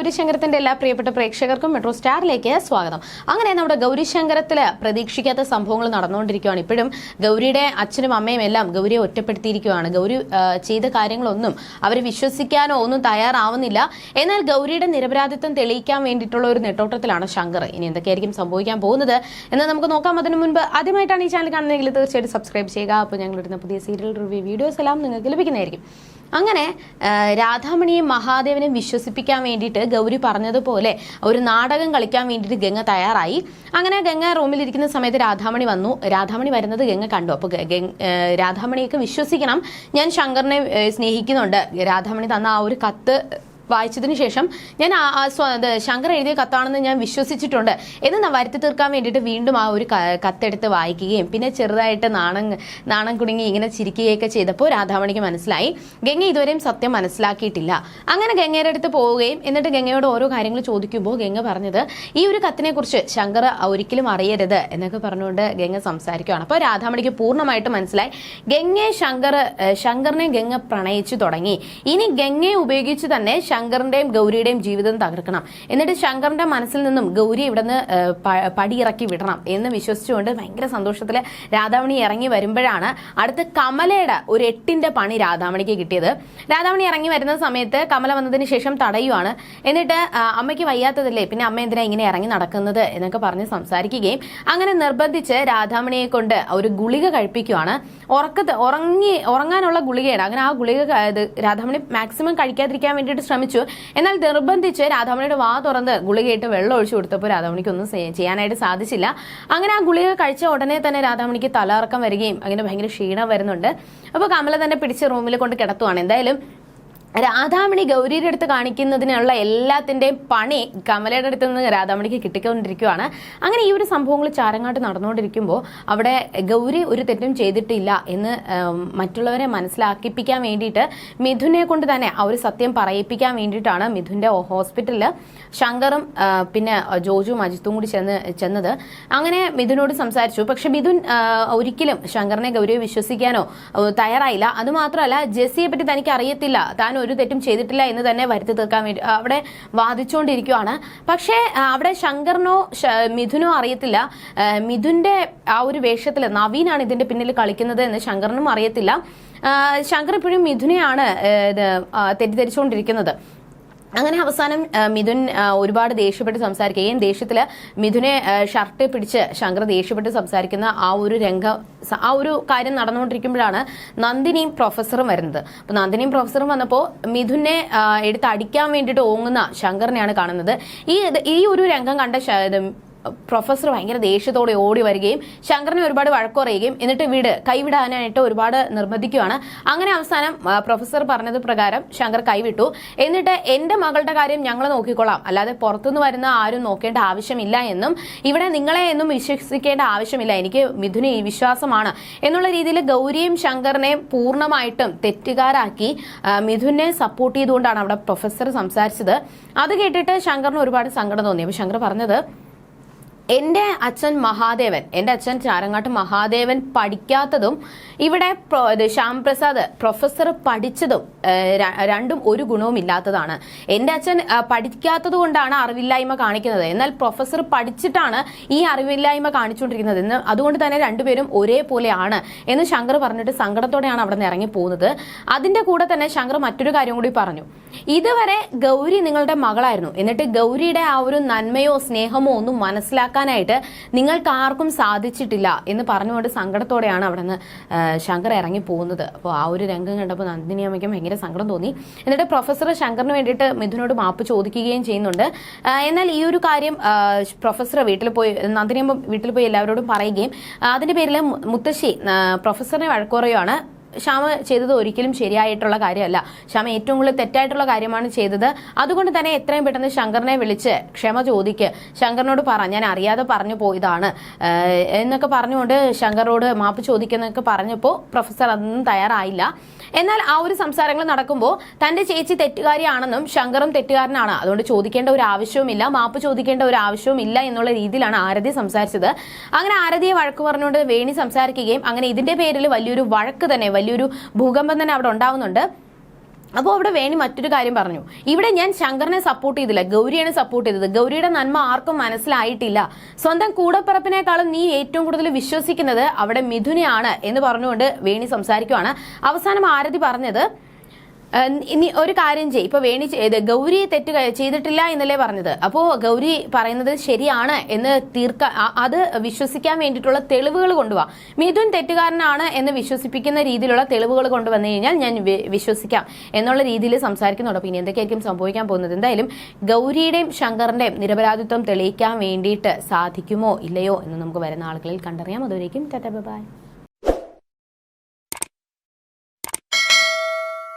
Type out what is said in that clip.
ഗൗരിശങ്കരത്തിന്റെ എല്ലാ പ്രിയപ്പെട്ട പ്രേക്ഷകർക്കും മെട്രോ സ്റ്റാറിലേക്ക് സ്വാഗതം. അങ്ങനെ നമ്മുടെ ഗൗരിശങ്കരത്തിൽ പ്രതീക്ഷിക്കാത്ത സംഭവങ്ങൾ നടന്നുകൊണ്ടിരിക്കുകയാണ്. ഇപ്പോഴും ഗൗരിയുടെ അച്ഛനും അമ്മയും എല്ലാം ഗൗരിയെ ഒറ്റപ്പെടുത്തിയിരിക്കുകയാണ്. ഗൗരി ചെയ്ത കാര്യങ്ങളൊന്നും അവർ വിശ്വസിക്കാനോ ഒന്നും തയ്യാറാവുന്നില്ല. എന്നാൽ ഗൗരിയുടെ നിരപരാധിത്വം തെളിയിക്കാൻ വേണ്ടിയിട്ടുള്ള ഒരു നെട്ടോട്ടത്തിലാണ് ശങ്കർ. ഇനി എന്തൊക്കെയായിരിക്കും സംഭവിക്കാൻ പോകുന്നത് എന്ന് നമുക്ക് നോക്കാം. അതിനു മുൻപ് ആദ്യമായിട്ടാണ് ഈ ചാനൽ കാണുന്നതെങ്കിൽ തീർച്ചയായിട്ടും സബ്സ്ക്രൈബ് ചെയ്യുക. അപ്പോൾ ഞങ്ങൾ ഇടുന്ന പുതിയ സീരിയൽ റിവ്യൂ വീഡിയോസ് എല്ലാം നിങ്ങൾക്ക് ലഭിക്കുന്നതായിരിക്കും. അങ്ങനെ രാധാമണിയെ മഹാദേവനും വിശ്വസിപ്പിക്കാൻ വേണ്ടിയിട്ട് ഗൗരി പറഞ്ഞതുപോലെ ഒരു നാടകം കളിക്കാൻ വേണ്ടിയിട്ട് ഗംഗ തയ്യാറായി. അങ്ങനെ ഗംഗ റൂമിലിരിക്കുന്ന സമയത്ത് രാധാമണി വന്നു. രാധാമണി വരുന്നത് ഗംഗ കണ്ടു. അപ്പോൾ രാധാമണിയൊക്കെ വിശ്വസിക്കണം. ഞാൻ ശങ്കറിനെ സ്നേഹിക്കുന്നുണ്ട്. രാധാമണി തന്ന ആ ഒരു കത്ത് വായിച്ചതിന് ശേഷം ഞാൻ ശങ്കർ എഴുതിയ കത്താണെന്ന് ഞാൻ വിശ്വസിച്ചിട്ടുണ്ട്. എന്ന് വരുത്തി തീർക്കാൻ വേണ്ടിയിട്ട് വീണ്ടും ആ ഒരു കത്തെടുത്ത് വായിക്കുകയും പിന്നെ ചെറുതായിട്ട് നാണം നാണം കുടുങ്ങി ഇങ്ങനെ ചിരിക്കുകയൊക്കെ ചെയ്തപ്പോൾ രാധാമണിക്ക് മനസ്സിലായി ഗംഗ ഇതുവരെയും സത്യം മനസ്സിലാക്കിയിട്ടില്ല. അങ്ങനെ ഗംഗയുടെ അടുത്ത് പോവുകയും എന്നിട്ട് ഗംഗയോട് ഓരോ കാര്യങ്ങൾ ചോദിക്കുമ്പോൾ ഗംഗ പറഞ്ഞത് ഈ ഒരു കത്തിനെ കുറിച്ച് ശങ്കർ ഒരിക്കലും അറിയരുത് എന്നൊക്കെ പറഞ്ഞുകൊണ്ട് ഗംഗ സംസാരിക്കുകയാണ് അപ്പോൾ രാധാമണിക്ക് പൂർണമായിട്ട് മനസ്സിലായി ഗംഗയെ ശങ്കർ ശങ്കറിനെ ഗംഗ പ്രണയിച്ചു തുടങ്ങി. ഇനി ഗംഗയെ ഉപയോഗിച്ച് തന്നെ ശങ്കറിന്റെയും ഗൗരിയുടെയും ജീവിതം തകർക്കണം. എന്നിട്ട് ശങ്കറിന്റെ മനസ്സിൽ നിന്നും ഗൗരി ഇവിടുന്ന് പടിയിറക്കി വിടണം എന്ന് വിശ്വസിച്ചുകൊണ്ട് ഭയങ്കര സന്തോഷത്തിൽ രാധാമണി ഇറങ്ങി വരുമ്പോഴാണ് അടുത്ത് കമലയുടെ ഒരു എട്ടിന്റെ പണി രാധാമണിക്ക് കിട്ടിയത്. രാധാമണി ഇറങ്ങി വരുന്ന സമയത്ത് കമല വന്നതിന് ശേഷം തടയുവാണ്. എന്നിട്ട് അമ്മയ്ക്ക് വയ്യാത്തതല്ലേ പിന്നെ അമ്മ എന്തിനാ ഇങ്ങനെ ഇറങ്ങി നടക്കുന്നത് എന്നൊക്കെ പറഞ്ഞ് സംസാരിക്കുകയും അങ്ങനെ നിർബന്ധിച്ച് രാധാമണിയെ കൊണ്ട് ഒരു ഗുളിക കഴിപ്പിക്കുവാണ്. ഉറക്കത്ത് ഉറങ്ങി ഉറങ്ങാനുള്ള ഗുളികയാണ്. അങ്ങനെ ആ ഗുളിക രാധാമണി മാക്സിമം കഴിക്കാതിരിക്കാൻ വേണ്ടിയിട്ട് ശ്രമിച്ചു. എന്നാൽ നിർബന്ധിച്ച് രാധാമണിയുടെ വാ തുറന്ന് ഗുളികയിട്ട് വെള്ളം ഒഴിച്ചു കൊടുത്തപ്പോൾ രാധാമണിക്കൊന്നും ചെയ്യാനായിട്ട് സാധിച്ചില്ല. അങ്ങനെ ആ ഗുളിക കഴിച്ച ഉടനെ തന്നെ രാധാമണിക്ക് തലകറക്കം വരികയും അങ്ങനെ ഭയങ്കര ക്ഷീണം വരുന്നുണ്ട്. അപ്പോൾ കമല തന്നെ പിടിച്ച് റൂമിൽ കൊണ്ട് കിടത്തുവാണ്. എന്തായാലും രാധാമണി ഗൗരിയുടെ അടുത്ത് കാണിക്കുന്നതിനുള്ള എല്ലാത്തിന്റെയും പണി കമലയുടെ അടുത്ത് നിന്ന് രാധാമണിക്ക് കിട്ടിക്കൊണ്ടിരിക്കുകയാണ്. അങ്ങനെ ഈ ഒരു സംഭവങ്ങൾ ചാരങ്ങാട്ട് നടന്നുകൊണ്ടിരിക്കുമ്പോൾ അവിടെ ഗൗരി ഒരു തെറ്റും ചെയ്തിട്ടില്ല എന്ന് മറ്റുള്ളവരെ മനസ്സിലാക്കിപ്പിക്കാൻ വേണ്ടിയിട്ട് മിഥുനെ കൊണ്ട് തന്നെ ആ ഒരു സത്യം പറയിപ്പിക്കാൻ വേണ്ടിയിട്ടാണ് മിഥുന്റെ ഹോസ്പിറ്റലിൽ ശങ്കറും പിന്നെ ജോജുവും അജിത്തും കൂടി ചെന്ന് ചെന്നത്. അങ്ങനെ മിഥുനോട് സംസാരിച്ചു. പക്ഷെ മിഥുൻ ഒരിക്കലും ശങ്കറിനെ ഗൗരിയെ വിശ്വസിക്കാനോ തയ്യാറായില്ല. അതുമാത്രമല്ല ജെസ്സിയെ പറ്റി തനിക്ക് അറിയത്തില്ല താൻ ഒരു തെറ്റും ചെയ്തിട്ടില്ല എന്ന് തന്നെ വരുത്തി തീർക്കാൻ വേണ്ടി അവിടെ വാദിച്ചുകൊണ്ടിരിക്കുകയാണ് പക്ഷേ അവിടെ ശങ്കറിനോ മിഥുനോ അറിയത്തില്ല. മിഥുന്റെ ആ ഒരു വേഷത്തിൽ നവീനാണ് ഇതിന്റെ പിന്നിൽ കളിക്കുന്നത് എന്ന് ശങ്കറിനും അറിയത്തില്ല. ശങ്കർ ഇപ്പോഴും മിഥുനെയാണ് തെറ്റിദ്ധരിച്ചുകൊണ്ടിരിക്കുന്നത് അങ്ങനെ അവസാനം മിഥുൻ ഒരുപാട് ദേഷ്യപ്പെട്ട് സംസാരിക്കുകയും ദേഷ്യത്തിൽ മിഥുനെ ഷർട്ട് പിടിച്ച് ശങ്കർ ദേഷ്യപ്പെട്ട് സംസാരിക്കുന്ന ആ ഒരു രംഗം ആ ഒരു കാര്യം നടന്നുകൊണ്ടിരിക്കുമ്പോഴാണ് നന്ദിനിയും പ്രൊഫസറും വരുന്നത്. അപ്പോൾ നന്ദിനിയും പ്രൊഫസറും വന്നപ്പോൾ മിഥുനെ എടുത്ത് അടിക്കാൻ വേണ്ടിയിട്ട് ഓങ്ങുന്ന ശങ്കറിനെയാണ് കാണുന്നത്. ഈ ഈ ഒരു രംഗം കണ്ട പ്രൊഫസർ ഭയങ്കര ദേഷ്യത്തോടെ ഓടി വരികയും ശങ്കറിനെ ഒരുപാട് വഴക്കുറയുകയും എന്നിട്ട് വീട് കൈവിടാനായിട്ട് ഒരുപാട് നിർബന്ധിക്കുകയാണ്. അങ്ങനെ അവസാനം പ്രൊഫസർ പറഞ്ഞത് പ്രകാരം ശങ്കർ കൈവിട്ടു. എന്നിട്ട് എന്റെ മകളുടെ കാര്യം ഞങ്ങൾ നോക്കിക്കൊള്ളാം. അല്ലാതെ പുറത്തുനിന്ന് വരുന്ന ആരും നോക്കേണ്ട ആവശ്യമില്ല എന്നും ഇവിടെ നിങ്ങളെ എന്നും വിശ്വസിക്കേണ്ട ആവശ്യമില്ല. എനിക്ക് മിഥുന് ഈ വിശ്വാസമാണ് എന്നുള്ള രീതിയിൽ ഗൗരിയും ശങ്കറിനെ പൂർണമായിട്ടും തെറ്റുകാരാക്കി മിഥുനെ സപ്പോർട്ട് ചെയ്തുകൊണ്ടാണ് അവിടെ പ്രൊഫസർ സംസാരിച്ചത്. അത് കേട്ടിട്ട് ശങ്കറിന് ഒരുപാട് സങ്കടം തോന്നി. അപ്പോൾ ശങ്കർ പറഞ്ഞത് എന്റെ അച്ഛൻ മഹാദേവൻ എന്റെ അച്ഛൻ ചാരങ്ങാട്ട് മഹാദേവൻ പഠിക്കാത്തതും ഇവിടെ ശ്യാം പ്രസാദ് പ്രൊഫസർ പഠിച്ചതും രണ്ടും ഒരു ഗുണവും ഇല്ലാത്തതാണ്. എന്റെ അച്ഛൻ പഠിക്കാത്തത് കൊണ്ടാണ് അറിവില്ലായ്മ കാണിക്കുന്നത്. എന്നാൽ പ്രൊഫസർ പഠിച്ചിട്ടാണ് ഈ അറിവില്ലായ്മ കാണിച്ചുകൊണ്ടിരിക്കുന്നത്. എന്ന് അതുകൊണ്ട് തന്നെ രണ്ടുപേരും ഒരേപോലെയാണ് എന്ന് ശങ്കർ പറഞ്ഞിട്ട് സങ്കടത്തോടെയാണ് അവിടെ നിന്ന് ഇറങ്ങി പോകുന്നത്. അതിന്റെ കൂടെ തന്നെ ശങ്കർ മറ്റൊരു കാര്യം കൂടി പറഞ്ഞു. ഇതുവരെ ഗൗരി നിങ്ങളുടെ മകളായിരുന്നു. എന്നിട്ട് ഗൗരിയുടെ ആ ഒരു നന്മയോ സ്നേഹമോ ഒന്നും മനസ്സിലാക്കാനായിട്ട് നിങ്ങൾക്ക് ആർക്കും സാധിച്ചിട്ടില്ല എന്ന് പറഞ്ഞുകൊണ്ട് സങ്കടത്തോടെയാണ് അവിടെ നിന്ന് ശങ്കർ ഇറങ്ങി പോകുന്നത്. അപ്പോൾ ആ ഒരു രംഗം കണ്ടപ്പോൾ നന്ദിനി അമ്മയ്ക്കും ഭയങ്കര സങ്കടം തോന്നി. എന്നിട്ട് പ്രൊഫസർ ശങ്കറിന് വേണ്ടിയിട്ട് മിഥുനോട് മാപ്പ് ചോദിക്കുകയും ചെയ്യുന്നുണ്ട്. എന്നാൽ ഈ ഒരു കാര്യം പ്രൊഫസർ വീട്ടിൽ പോയി നന്ദിനി അമ്മ വീട്ടിൽ പോയി എല്ലാവരോടും പറയുകയും അതിന്റെ പേരിൽ മുത്തശ്ശി പ്രൊഫസറിനെ വഴക്കുറയുവാണ് ശ്യാമ ചെയ്തത് ഒരിക്കലും ശരിയായിട്ടുള്ള കാര്യമല്ല. ശ്യാമ ഏറ്റവും കൂടുതൽ തെറ്റായിട്ടുള്ള കാര്യമാണ് ചെയ്തത്. അതുകൊണ്ട് തന്നെ എത്രയും പെട്ടെന്ന് ശങ്കറിനെ വിളിച്ച് ക്ഷമ ചോദിക്ക്. ശങ്കറിനോട് പറ ഞാൻ അറിയാതെ പറഞ്ഞു പോയതാണ്. എന്നൊക്കെ പറഞ്ഞുകൊണ്ട് ശങ്കറോട് മാപ്പ് ചോദിക്കുന്നൊക്കെ പറഞ്ഞപ്പോൾ പ്രൊഫസർ അതൊന്നും തയ്യാറായില്ല. എന്നാൽ ആ ഒരു സംസാരങ്ങൾ നടക്കുമ്പോൾ തന്റെ ചേച്ചി തെറ്റുകാരിയാണെന്നും ശങ്കറും തെറ്റുകാരനാണ്. അതുകൊണ്ട് ചോദിക്കേണ്ട ഒരു ആവശ്യവുമില്ല മാപ്പ് ചോദിക്കേണ്ട ഒരു ആവശ്യവുമില്ല എന്നുള്ള രീതിയിലാണ് ആരതി സംസാരിച്ചത്. അങ്ങനെ ആരതിയെ വഴക്ക് പറഞ്ഞുകൊണ്ട് വേണി സംസാരിക്കുകയും അങ്ങനെ ഇതിന്റെ പേരിൽ വലിയൊരു വഴക്ക് തന്നെ വലിയൊരു ഭൂകമ്പം തന്നെ അവിടെ ഉണ്ടാവുന്നുണ്ട്. അപ്പോൾ അവിടെ വേണി മറ്റൊരു കാര്യം പറഞ്ഞു. ഇവിടെ ഞാൻ ശങ്കറിനെ സപ്പോർട്ട് ചെയ്തില്ല ഗൗരിയാണ് സപ്പോർട്ട് ചെയ്തത്. ഗൗരിയുടെ നന്മ ആർക്കും മനസ്സിലായിട്ടില്ല. സ്വന്തം കൂടപ്പിറപ്പിനേക്കാളും നീ ഏറ്റവും കൂടുതൽ വിശ്വസിക്കുന്നത് അവിടെ മിഥുനെയാണ് എന്ന് പറഞ്ഞുകൊണ്ട് വേണി സംസാരിക്കുവാണ്. അവസാനം ആരതി പറഞ്ഞത് ഇനി ഒരു കാര്യം ചെയ്യും. ഇപ്പൊ വേണി ഗൗരി തെറ്റ് ചെയ്തിട്ടില്ല എന്നല്ലേ പറഞ്ഞത്. അപ്പോ ഗൗരി പറയുന്നത് ശരിയാണ് എന്ന് തീർക്ക അത് വിശ്വസിക്കാൻ വേണ്ടിയിട്ടുള്ള തെളിവുകൾ കൊണ്ടുപോവാ മിഥുൻ തെറ്റുകാരനാണ് എന്ന് വിശ്വസിപ്പിക്കുന്ന രീതിയിലുള്ള തെളിവുകൾ കൊണ്ടുവന്നു കഴിഞ്ഞാൽ ഞാൻ വിശ്വസിക്കാം എന്നുള്ള രീതിയിൽ സംസാരിക്കുന്നുണ്ട്. പിന്നെ എന്തൊക്കെയായിരിക്കും സംഭവിക്കാൻ പോകുന്നത്? എന്തായാലും ഗൗരിയുടെയും ശങ്കറിന്റെയും നിരപരാധിത്വം തെളിയിക്കാൻ വേണ്ടിയിട്ട് സാധിക്കുമോ ഇല്ലയോ എന്ന് നമുക്ക് വരുന്ന ആളുകളിൽ കണ്ടറിയാം. അതുവരേക്കും ടാറ്റ ബൈ.